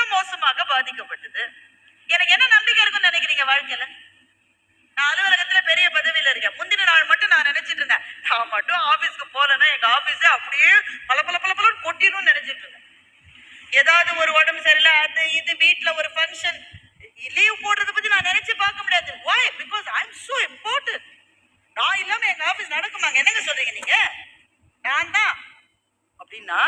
மிக மோசமாக பாதிக்கப்பட்டது. எனக்கு என்ன நம்பிக்கை இருக்குன்னு நினைக்கிறீங்க வாழ்க்கையில? நான் அலுவலகத்துல பெரிய பதவியில இருக்கேன். முந்தின நாள் மட்டும் நான் நினைச்சிட்டு இருந்தேன். நான் மட்டும் ஆபீஸ்க்கு போலன்னா எங்க ஆபீஸே அப்படியே பல பல பல பல கொட்டிடும்னு நினைச்சிட்டு இருந்தேன். ஏதாவது ஒரு உடம்பு சரியில்லை அது இது வீட்டுல ஒரு ஃபங்க்ஷன் லீவ் போடுறத பத்தி நான் நினைச்சு பார்க்க முடியாது. Why because I am so important நான் இல்லாம எங்க ஆபீஸ் நடக்குமாங்க? என்னங்க சொல்றீங்க நீங்க? நான் தான். அப்படின்னா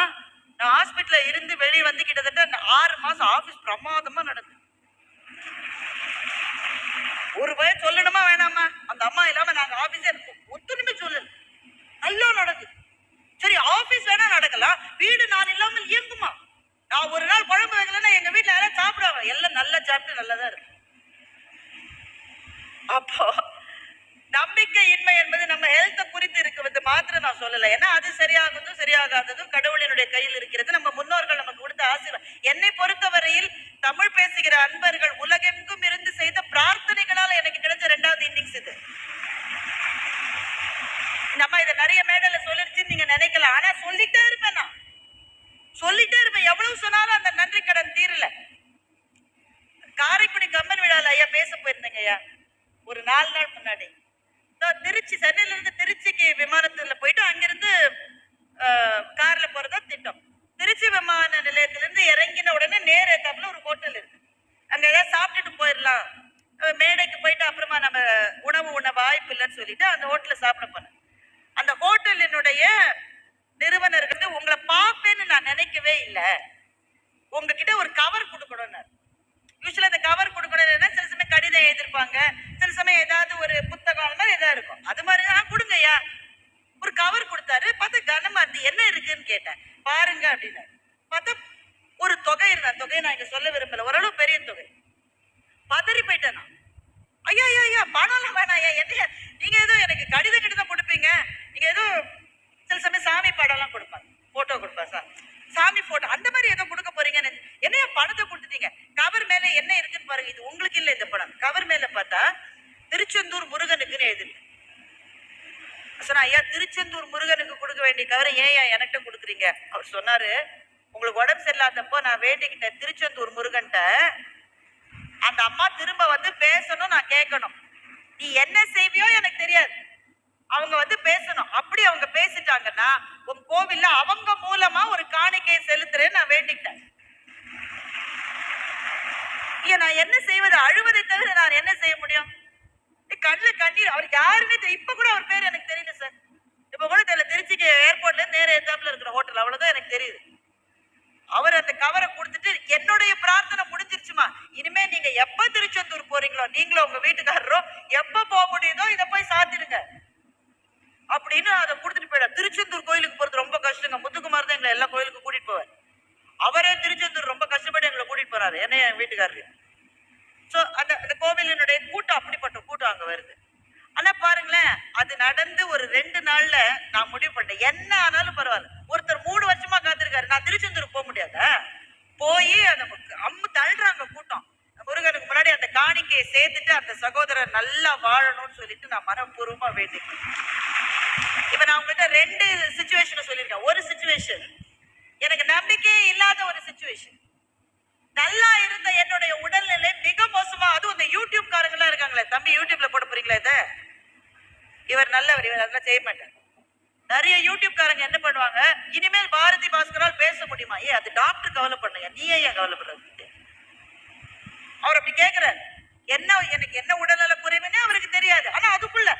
நான் ஹாஸ்பிட்டல்ல இருந்து வெளியே வந்து கிட்டத்தட்ட ஆறு மாசம் ஆபீஸ் பிரமாதமா நடக்குது ஒரு பய சொல்லணுமா வேணாமா? அந்த அம்மா இல்லாம நாங்க ஆபீஸே ஒத்துணுமே சொல்லல. நல்லா நடக்குது சரி ஆபீஸ் வேணா நடக்கலாம். வீடு நான் இல்லாமல் இயங்குமா? நான் ஒரு நாள் குழம்பு வைக்கலன்னா எங்க வீட்டுல யாராவது சாப்பிடுவாங்க. எல்லாம் நல்லா சாப்பிட்டு நல்லதா இருக்கு அப்போ நம்பிக்கை இன்மை என்பது நம்ம ஹெல்த்தை குறித்து இருக்கிறது மாத்திரம் நான் சொல்லலை. ஏன்னா அது சரியாகுதும் சரியாகாததும் கடவுளினுடைய கையில் இருக்கிறது. நம்ம முன்னோர்கள் நமக்கு கொடுத்த ஆசீர்வாதம் என்னை பொறுத்தவரையில் தமிழ் பேசுகிற அன்பர்கள் உலகெங்கும் இருந்து செய்த பிரார்த்தனைகளால் எனக்கு கிடைச்ச ரெண்டாவது இன்னிங்ஸ் இது. நம்ம இதை நிறைய மேடையில சொல்லிருச்சுன்னு நீங்க நினைக்கலாம் ஆனா சொல்லிட்டே இருப்பேன் நான். சொல்லிட்டே இருப்பேன். எவ்வளவு சொன்னாலும் அந்த நன்றி கடன் தீரல. காரைக்குடி கம்மன் விழால ஐயா பேச போயிருந்தேங்க ஐயா. ஒரு நாலு நாள் முன்னாடி. திருச்சி சென்னையில இருந்து திருச்சிக்கு விமானத்துல போயிட்டு அங்கிருந்து காரில் கார்ல போறதா திட்டம். திருச்சி விமான நிலையத்திலிருந்து இறங்கின உடனே நேர் ஏத்தாப்புல ஒரு ஹோட்டல் இருக்கு. அங்க ஏதாவது சாப்பிட்டுட்டு போயிடலாம் மேடைக்கு போயிட்டு அப்புறமா நம்ம உணவு உண்ண வாய்ப்பு இல்லைன்னு சொல்லிட்டு அந்த ஹோட்டல சாப்பிட போனேன். அந்த ஹோட்டலினுடைய நிறுவனர்கள் வந்து உங்களை பார்ப்பேன்னு நான் நினைக்கவே இல்லை. உங்ககிட்ட ஒரு கவர் கொடுக்கணும்னாரு யூஸ்வலா இந்த கவர் கொடுக்கணும்னா சில சமயம் கடிதம் எழுதிருப்பாங்க சில சமயம் ஏதாவது ஒரு புத்தகம் மாதிரி ஏதாவது இருக்கும். அது மாதிரி தான் கொடுங்கய்யா ஒரு கவர் கொடுத்தாரு. பார்த்தா கனமா இருந்து என்ன இருக்குன்னு கேட்டேன். பாருங்க அப்படின்னு பார்த்தா ஒரு தொகை இருந்தா தொகையை நான் இங்க சொல்ல விரும்பல. ஓரளவு பெரிய தொகை. பதறி போயிட்டேன் நான். ஐயா ஐயா ஐயா பணம்லாம் வேணாம் ஐயா. என்ன நீங்க ஏதோ எனக்கு கடிதம் கடிதம் கொடுப்பீங்க. நீங்க ஏதோ சில சமயம் சாமி படம்லாம் கொடுப்பாங்க. போட்டோ கொடுப்பா சார் சாமி போட்டோ அந்த மாதிரி ஏதோ கொடுக்க போறீங்கன்னு என்னையா பணத்தை கொடுத்துட்டீங்க? கவர் மேல என்ன இருக்குன்னு பாருங்க. இது உங்களுக்கு இல்லை இந்த படம் கவர் மேல பார்த்தா திருச்செந்தூர் முருகனுக்குன்னு எழுதிருக்கு. சொன்னா ஐயா திருச்செந்தூர் முருகனுக்கு கொடுக்க வேண்டிய தவிர ஏன் என்கிட்ட கொடுக்குறீங்க? அவர் சொன்னாரு உங்களுக்கு உடம்பு சரியில்லாதப்போ நான் வேண்டிக்கிட்டேன் திருச்செந்தூர் முருகன்ட்ட அந்த அம்மா திரும்ப வந்து பேசணும் நான் கேட்கணும். நீ என்ன செய்வியோ எனக்கு தெரியாது. அவங்க வந்து பேசணும். அப்படி அவங்க பேசிட்டாங்கன்னா உன் கோவில்ல அவங்க மூலமா ஒரு காணிக்கையை செலுத்துறேன்னு நான் வேண்டிக்கிட்டேன். ஐயா நான் என்ன செய்வது? அழுவதை தவிர நான் என்ன செய்ய முடியும்? கண்ணுல கண்ணீர் அவர் யாருன்னே இப்ப கூட அவர் பேர் எனக்கு தெரியல சார் இப்ப கூட தெரியல திருச்சிக்கு ஏர்போர்ட்ல நேர எத்தாப்புல இருக்கிற ஹோட்டல் அவ்வளவுதான் எனக்கு தெரியுது. அவர் அந்த கவரை கொடுத்துட்டு என்னுடைய பிரார்த்தனை முடிஞ்சிருச்சுமா. இனிமே நீங்க எப்ப திருச்செந்தூர் போறீங்களோ நீங்களும் உங்க வீட்டுக்காரரோ எப்ப போக முடியுதோ இதை போய் சாத்திடுங்க. அப்படின்னு அதை கொடுத்துட்டு போயிடா திருச்செந்தூர் கோயிலுக்கு போறது ரொம்ப கஷ்டங்க. முத்துக்குமார் தான் எங்களை எல்லா கோயிலுக்கும் கூட்டிட்டு போவார். அவரே திருச்செந்தூர் ரொம்ப கஷ்டப்பட்டு எங்களை கூட்டிட்டு போறாரு. என்ன என் வீட்டுக்காரரு ஸோ அந்த அந்த கோவிலினுடைய கூட்டம் அப்படிப்பட்ட கூட்டம் அங்கே வருது. ஆனால் பாருங்களேன் அது நடந்து ஒரு ரெண்டு நாளில் நான் முடிவு பண்ணிட்டேன். என்ன ஆனாலும் பரவாயில்ல. ஒருத்தர் மூணு வருஷமா காத்திருக்காரு. நான் திருச்செந்தூர் போக முடியாத? போய் அந்த அம்மு தள்ளுறாங்க கூட்டம். முருகனுக்கு முன்னாடி அந்த காணிக்கையை சேர்த்துட்டு அந்த சகோதரர் நல்லா வாழணும்னு சொல்லிட்டு நான் மனப்பூர்வமாக வேண்டிக்கிறேன் இப்போ நான் உங்ககிட்ட ரெண்டு சுச்சுவேஷனை சொல்லியிருக்கேன். ஒரு சுச்சுவேஷன் எனக்கு நம்பிக்கையே இல்லாத ஒரு சுச்சுவேஷன் நல்லா இருந்த என்னுடைய உடல்நிலை மிக மோசமா. அதுவும் இந்த யூடியூப் காரங்களா இருக்காங்களே. தம்பி யூடியூப்ல போட போறீங்களா இத? இவர் நல்லவர் இவர் அதெல்லாம் செய்ய மாட்டார். நிறைய யூடியூப் காரங்க என்ன பண்ணுவாங்க? இனிமேல் பாரதி பாஸ்கரால் பேச முடியுமா? ஏ அது டாக்டர் கவலை பண்ணுங்க நீ ஏன் கவலைப்படுறது அவர் அப்படி கேட்கிறார் என்ன எனக்கு என்ன உடல்நல குறைவுன்னே அவருக்கு தெரியாது. ஆனா அதுக்குள்ள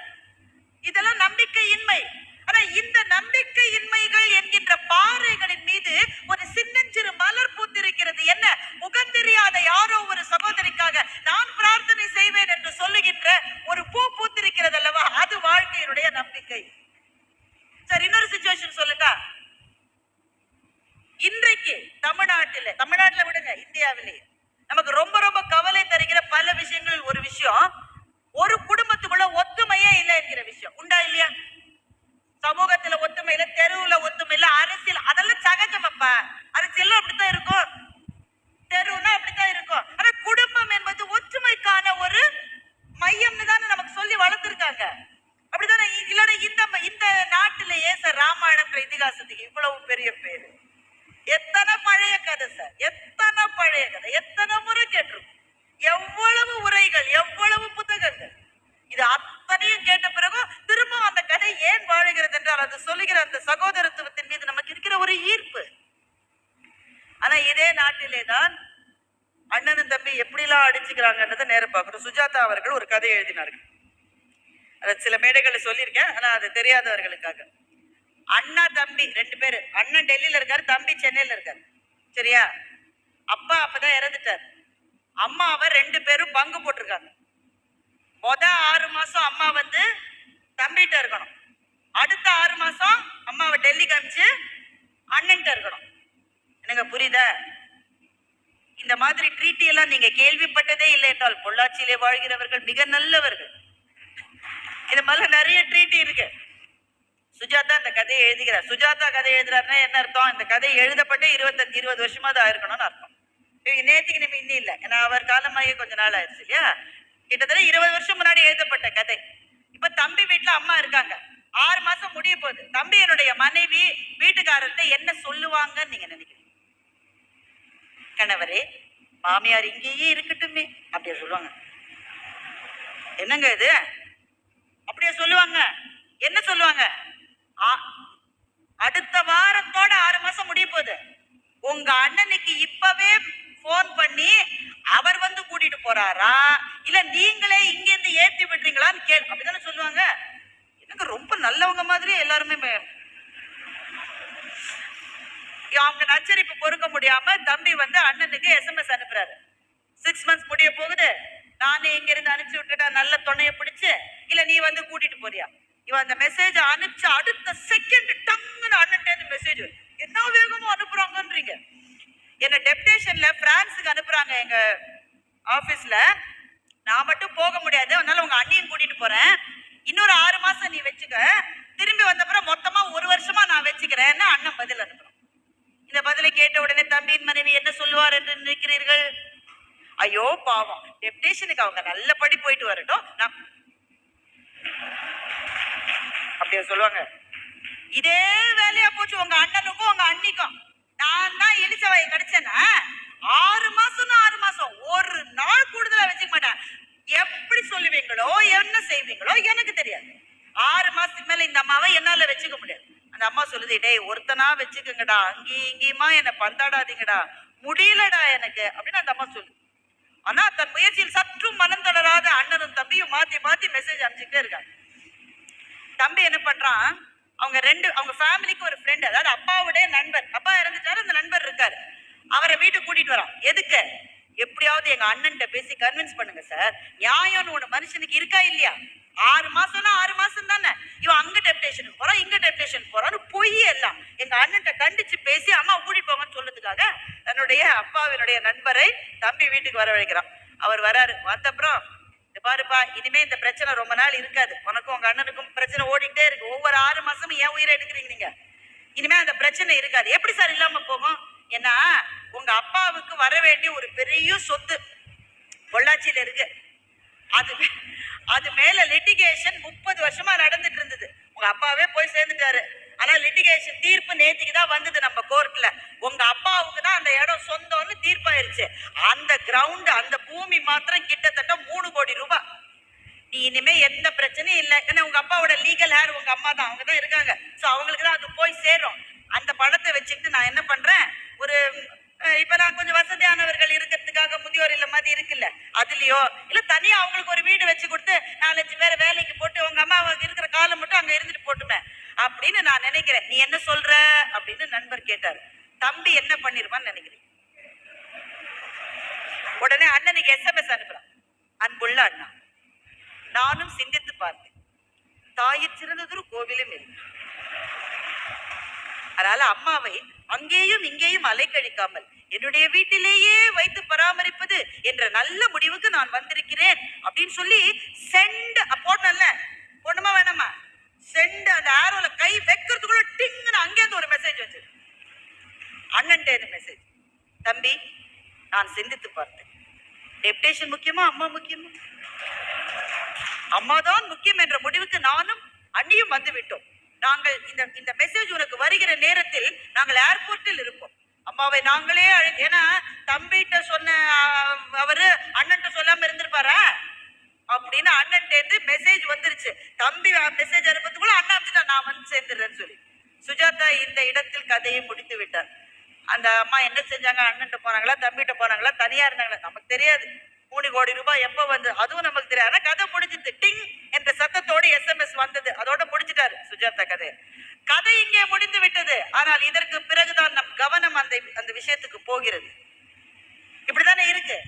இதெல்லாம் நம்பிக்கையின்மை. ஆனா இந்த நம்பிக்கையின்மைகள் என்கின்ற பாறைகளின் மீது ஒரு சின்னஞ்சிறு மலர் பூத்திருக்கிறது. என்ன முகம் தெரியாத யாரோ ஒரு சகோதரிக்காக நான் பிரார்த்தனை செய்வேன் என்று சொல்லுகின்ற ஒரு பூ பூத்திருக்கிறது அல்லவா அது வாழ்க்கையினுடைய நம்பிக்கை சரி இன்னொரு சுச்சுவேஷன் சொல்லுங்க இன்றைக்கு தமிழ்நாட்டில தமிழ்நாட்டுல விடுங்க இந்தியாவிலே நமக்கு ரொம்ப ரொம்ப கவலை தருகிற பல விஷயங்கள் ஒரு விஷயம் ஒரு குடும்பத்துக்குள்ள ஒத்துமையே இல்லை என்கிற விஷயம் உண்டா இல்லையா சமூகத்துல ஒத்துமை இல்ல தெருவுல ஒத்துமை இல்ல அரசியல் அதெல்லாம் சகஜம் அப்பா அரசியல் அப்படித்தான் இருக்கும் தெருவுனா அப்படித்தான் இருக்கும் ஆனா குடும்பம் என்பது ஒற்றுமைக்கான ஒரு மையம்னு தானே நமக்கு சொல்லி வளர்த்துருக்காங்க அப்படித்தானே இ- இல்லைன்னா இந்த ம- இந்த ராமாயணத்துல இதிகாசத்துக்கு இவ்வளவு பெரிய பேரு. எத்தனை பழைய கதை சார் எத்தனை பழைய கதை? எத்தனை முறை கேட்டிருக்கும். எவ்வளவு உரைகள் எவ்வளவு புத்தகங்கள்? இது அத்தனையும் கேட்ட பிறகும் திரும்ப அந்த கதை ஏன் வாழுகிறது என்றால் அது சொல்லுகிற அந்த சகோதரத்துவத்தின் மீது நமக்கு இருக்கிற ஒரு ஈர்ப்பு. ஆனா இதே நாட்டிலே தான் அண்ணனும் தம்பி எப்படிலாம் அடிச்சுக்கிறாங்கன்றதை நேரம் பார்க்கணும். சுஜாதா அவர்கள் ஒரு கதை எழுதினார்கள். அதை சில மேடைகளை சொல்லியிருக்கேன் ஆனால் அது தெரியாதவர்களுக்காக. அண்ணா தம்பி ரெண்டு பேரு. அண்ணன் டெல்லியில இருக்காரு தம்பி சென்னையில இருக்காரு. சரியா? அப்பா அப்பதான் இறந்துட்டார். அம்மாவை ரெண்டு பேரும் பங்கு போட்டிருக்காங்க. மொத ஆறு மாசம் அம்மா வந்து தம்பிகிட்ட இருக்கணும். அடுத்த ஆறு மாசம் அம்மாவை டெல்லிக்கு காமிச்சு அண்ணன்கிட்ட இருக்கணும். எனக்கு புரியுதா? இந்த மாதிரி ட்ரீட்டி எல்லாம் நீங்க கேள்விப்பட்டதே இல்லை என்றால் பொள்ளாச்சியிலே வாழ்கிறவர்கள் மிக நல்லவர்கள். இது மாதிரி நிறைய ட்ரீட்டி இருக்கு. சுஜாதா இந்த கதையை எழுதுகிறார் சுஜாதா கதை எழுதுறாருன்னா என்ன அர்த்தம்? இந்த கதை எழுதப்பட்டு இருபத்தஞ்சு இருபது வருஷமா அது ஆயிருக்கணும்னு அர்த்தம். இவங்க நம்ம இன்னும் இல்லை. ஏன்னா அவர் காலமாகி கொஞ்ச நாள் ஆயிடுச்சு இல்லையா? கிட்டத்தட்ட இருபது வருஷம் முன்னாடி எழுதப்பட்ட கதை. இப்ப தம்பி வீட்டுல அம்மா இருக்காங்க. ஆறு மாசம் முடிய போகுது. தம்பி என்னுடைய மனைவி வீட்டுக்காரர்கிட்ட என்ன சொல்லுவாங்கன்னு நீங்க நினைக்கிறீங்க? கணவரே மாமியார் இங்கேயே இருக்கட்டுமே அப்படியே சொல்லுவாங்க. என்னங்க இது? அப்படியே சொல்லுவாங்க. என்ன சொல்லுவாங்க? அடுத்த வாரத்தோட ஆறு மாசம் முடிய போகுது. உங்க அண்ணனுக்கு இப்பவே போன் பண்ணி அவர் வந்து கூட்டிட்டு போறாரா? இல்ல நீங்களே இங்க இருந்து ஏத்தி விடுறீங்களான்னு கேள். அப்படிதானே சொல்லுவாங்க. எனக்கு ரொம்ப நல்லவங்க மாதிரி எல்லாருமே அவங்க நச்சரிப்பு பொறுக்க முடியாம தம்பி வந்து அண்ணனுக்கு எஸ்எம்எஸ் அனுப்புறாரு. சிக்ஸ் மந்த்ஸ் முடிய போகுது. நானே இங்க இருந்து அனுப்பிச்சு விட்டுட்டா நல்ல துணையை பிடிச்சு. இல்ல நீ வந்து கூட்டிட்டு போறியா? இவன் அந்த மெசேஜ் அனுப்பிச்சு அடுத்த செகண்ட் டங்குன்னு அந்த மெசேஜ் என்ன வேகமா அனுப்புறாங்கன்றீங்க. என்ன டெப்டேஷன்ல பிரான்ஸுக்கு அனுப்புறாங்க எங்க ஆபீஸ்ல நான் மட்டும் போக முடியாது. அதனால உங்க அண்ணியும் கூட்டிட்டு போறேன். இன்னொரு ஆறு மாசம் நீ வச்சுக்க. திரும்பி வந்தப்புறம் மொத்தமா ஒரு வருஷமா நான் வச்சுக்கிறேன்னு அண்ணன் பதில் அனுப்புறோம் இந்த பதிலை கேட்ட உடனே தம்பியின் மனைவி என்ன சொல்லுவார் என்று நினைக்கிறீர்கள்? ஐயோ பாவம். டெப்டேஷனுக்கு அவங்க நல்லபடி போயிட்டு வரட்டும். நான் அப்படியே சொல்லுவாங்க. இதே வேலையா போச்சு உங்க அண்ணனுக்கும் உங்க அண்ணிக்கும். நான் தான் இழிச்சவாய் கிடைச்சேன்னா ஆறு மாசம்னா ஆறு மாசம் ஒரு நாள் கூடுதலா வச்சுக்க மாட்டேன். எப்படி சொல்லுவீங்களோ என்ன செய்வீங்களோ எனக்கு தெரியாது. ஆறு மாசத்துக்கு மேல இந்த அம்மாவை என்னால வச்சுக்க முடியாது. அந்த அம்மா சொல்லுது டேய் ஒருத்தனா வச்சுக்கோங்கடா. அங்கேயும் இங்கேயுமா என்னை பந்தாடாதீங்கடா. முடியலடா எனக்கு. அப்படின்னு அந்த அம்மா சொல்லுது. ஆனா தன் முயற்சியில் சற்றும் மனம் தொடராத அண்ணனும் தம்பியும் மாத்தி மாத்தி மெசேஜ் அனுப்பிச்சுட்டே இருக்காங்க. தம்பி என்ன பண்றான்? அவங்க ரெண்டு அவங்க ஃபேமிலிக்கு ஒரு ஃப்ரெண்டு அதாவது அப்பாவுடைய நண்பர். அப்பா இறந்துட்டாரு அந்த நண்பர் இருக்காரு. அவரை வீட்டுக்கு கூட்டிட்டு வரான். எதுக்கு? எப்படியாவது எங்க அண்ணன்கிட்ட பேசி கன்வின்ஸ் பண்ணுங்க சார் நியாயம்னு ஒண்ணு மனுஷனுக்கு இருக்கா இல்லையா? ஆறு மாசம்னா ஆறு மாசம் தானே. இவன் அங்க டெப்டேஷனுக்கு போறான் இங்க டெப்டேஷன் போறான்னு பொய் எல்லாம். எங்க அண்ணன்ட்ட கண்டிச்சு பேசி அம்மா கூட்டிட்டு போங்கன்னு சொல்றதுக்காக தன்னுடைய அப்பாவினுடைய நண்பரை தம்பி வீட்டுக்கு வரவழைக்கிறான். அவர் வராரு. வந்தப்புறம் இந்த பாருப்பா இனிமே இந்த பிரச்சனை ரொம்ப நாள் இருக்காது. உனக்கும் உங்க அண்ணனுக்கும் பிரச்சனை ஓடிக்கிட்டே இருக்கு. ஒவ்வொரு ஆறு மாசமும் ஏன் உயிரை எடுக்கிறீங்க நீங்க? இனிமே அந்த பிரச்சனை இருக்காது. எப்படி சார் இல்லாம போகும்? ஏன்னா உங்க அப்பாவுக்கு வர வேண்டிய ஒரு பெரிய சொத்து பொள்ளாச்சியில இருக்கு. அது அது மேல லிட்டிகேஷன் முப்பது வருஷமா நடந்துட்டு இருந்தது. உங்க அப்பாவே போய் சேர்ந்துட்டாரு. ஆனா லிட்டிகேஷன் தீர்ப்பு நேத்திக்கு தான் வந்தது நம்ம கோர்ட்ல உங்க அப்பாவுக்கு தான் அந்த இடம் சொந்தம்னு தீர்ப்பாயிருச்சு. அந்த கிரவுண்ட் அந்த பூமி மாத்திரம் கிட்டத்தட்ட மூணு கோடி ரூபாய் நீ இனிமே எந்த பிரச்சனையும் இல்லை. ஏன்னா உங்க அப்பாவோட லீகல் ஹேர் உங்க அம்மா தான். அவங்க தான் இருக்காங்க. ஸோ அவங்களுக்கு தான் அது போய் சேரும். அந்த பணத்தை வச்சுக்கிட்டு நான் என்ன பண்றேன்? ஒரு இப்ப நான் கொஞ்சம் வசதியானவர்கள் இருக்கிறதுக்காக முதியோர் இல்ல மாதிரி இருக்குல்ல. அதுலயோ? இல்ல தனியா அவங்களுக்கு ஒரு வீடு வச்சு கொடுத்து நாலஞ்சு பேரை வேலைக்கு போட்டு உங்க அம்மா இருக்கிற காலம் மட்டும் அங்க இருந்துட்டு போட்டுமே. அப்படின்னு நான் நினைக்கிறேன். நீ என்ன சொல்ற? அப்படின்னு நண்பர் கேட்டாரு. தம்பி என்ன பண்ணிருவான்னு நினைக்கிறேன். உடனே அண்ணனுக்கு எஸ்எம்எஸ் அனுப்புறான். அன்புள்ள அண்ணா நானும் சிந்தித்து பார்த்தேன். தாயிற் சிறந்ததொரு கோவிலும் இல்லை. அதனால அம்மாவை அங்கேயும் இங்கேயும் அலைக்கழிக்காமல் என்னுடைய வீட்டிலேயே வைத்து பராமரிப்பது என்ற நல்ல முடிவுக்கு நான் வந்திருக்கிறேன் அப்படின்னு சொல்லி சென்ட் போடணும்ல. போடணுமா வேணாமா? சென்ட் அந்த ஆரோல கை வைக்கிறதுக்குள்ள டிங்னு அங்கேருந்து ஒரு மெசேஜ் வந்து அண்ணன்ட்ட மெசேஜ் தம்பி நான் சிந்தித்து பார்த்தேன். டெப்டேஷன் முக்கியமா அம்மா முக்கியமா? அம்மாதான் முக்கியம் என்ற முடிவுக்கு நானும் அண்ணியும் வந்து விட்டோம். நாங்கள் இந்த இந்த மெசேஜ் உனக்கு வருகிற நேரத்தில் நாங்கள் ஏர்போர்ட்டில் இருப்போம். அம்மாவை நாங்களே அழை ஏன்னா தம்பிகிட்ட சொன்ன அவரு அண்ணன்ட்ட சொல்லாம இருந்திருப்பாரா? அப்படின்னு அண்ணன்ட்டேருந்து மெசேஜ் வந்துருச்சு. தம்பி மெசேஜ் அனுப்புறதுக்குள்ள அண்ணா அனுப்பிச்சுட்டா நான் வந்து சேர்ந்துடுறேன்னு சொல்லி. சுஜாதா இந்த இடத்தில் கதையை முடித்து விட்டார். அந்த அம்மா என்ன செஞ்சாங்க? அண்ணன்ட்ட போனாங்களா? தம்பிகிட்ட போனாங்களா? தனியா இருந்தாங்களா? நமக்கு தெரியாது. மூணு கோடி ரூபாய் எப்போ வந்து? அதுவும் நமக்கு தெரியாது. ஆனால் கதை முடிஞ்சது. டிங் என்ற சத்தத்தோடு எஸ்எம்எஸ் வந்தது. அதோட முடிச்சிட்டாரு சுஜாதா கதை. கதை இங்கே முடிந்து விட்டது. ஆனால் இதற்கு பிறகுதான் நம் கவனம் அந்த அந்த விஷயத்துக்கு போகிறது. இப்படிதானே இருக்கு?